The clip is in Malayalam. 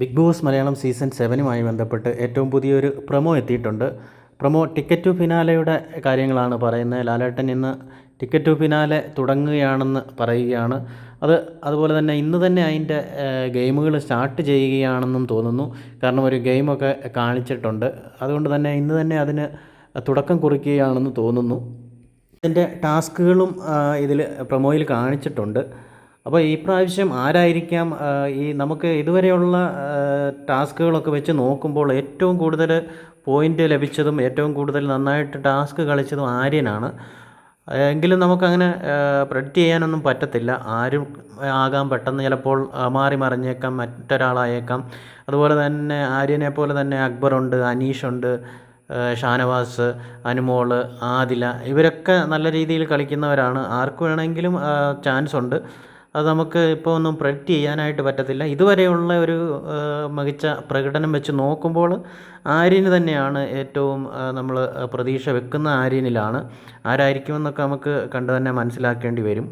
ബിഗ് ബോസ് മലയാളം സീസൺ സെവനുമായി ബന്ധപ്പെട്ട് ഏറ്റവും പുതിയൊരു പ്രൊമോ എത്തിയിട്ടുണ്ട്. പ്രൊമോ ടിക്കറ്റ് ടു ഫിനാലയുടെ കാര്യങ്ങളാണ് പറയുന്നത്. ലാലേട്ടൻ ഇന്ന് ടിക്കറ്റ് ടു ഫിനാലെ തുടങ്ങുകയാണെന്ന് പറയുകയാണ്. അത് അതുപോലെ തന്നെ ഇന്ന് തന്നെ അതിന്റെ ഗെയിമുകൾ സ്റ്റാർട്ട് ചെയ്യുകയാണെന്നും തോന്നുന്നു. കാരണം ഒരു ഗെയിമൊക്കെ കാണിച്ചിട്ടുണ്ട്. അതുകൊണ്ട് തന്നെ ഇന്ന് തന്നെ അതിന് തുടക്കം കുറിക്കുകയാണെന്ന് തോന്നുന്നു. ഇതിന്റെ ടാസ്കുകളും ഇതിൽ പ്രൊമോയിൽ കാണിച്ചിട്ടുണ്ട്. അപ്പോൾ ഈ പ്രാവശ്യം ആരായിരിക്കാം ഈ നമുക്ക് ഇതുവരെയുള്ള ടാസ്കുകളൊക്കെ വെച്ച് നോക്കുമ്പോൾ ഏറ്റവും കൂടുതൽ പോയിന്റ് ലഭിച്ചതും ഏറ്റവും കൂടുതൽ നന്നായിട്ട് ടാസ്ക് കളിച്ചതും ആര്യനാണ്. എങ്കിലും നമുക്കങ്ങനെ പ്രെഡിക്റ്റ് ചെയ്യാനൊന്നും പറ്റത്തില്ല. ആരും ആകാം പെട്ടെന്ന് ചിലപ്പോൾ മാറി മറിഞ്ഞേക്കാം മറ്റൊരാളായേക്കാം. അതുപോലെ തന്നെ ആര്യനെ പോലെ തന്നെ അക്ബറുണ്ട് അനീഷുണ്ട് ഷാനവാസ് അനുമോൾ ആദില ഇവരൊക്കെ നല്ല രീതിയിൽ കളിക്കുന്നവരാണ്. ആർക്ക് വേണമെങ്കിലും ചാൻസ് ഉണ്ട്. അത് നമുക്ക് ഇപ്പോൾ ഒന്നും പ്രെഡിക്റ്റ് ചെയ്യാനായിട്ട് പറ്റത്തില്ല. ഇതുവരെയുള്ള ഒരു മികച്ച പ്രകടനം വെച്ച് നോക്കുമ്പോൾ ആര്യന് തന്നെയാണ് ഏറ്റവും നമ്മൾ പ്രതീക്ഷ വെക്കുന്ന ആര്യനിലാണ്. ആരായിരിക്കുമെന്നൊക്കെ നമുക്ക് കണ്ടു തന്നെ മനസ്സിലാക്കേണ്ടി വരും.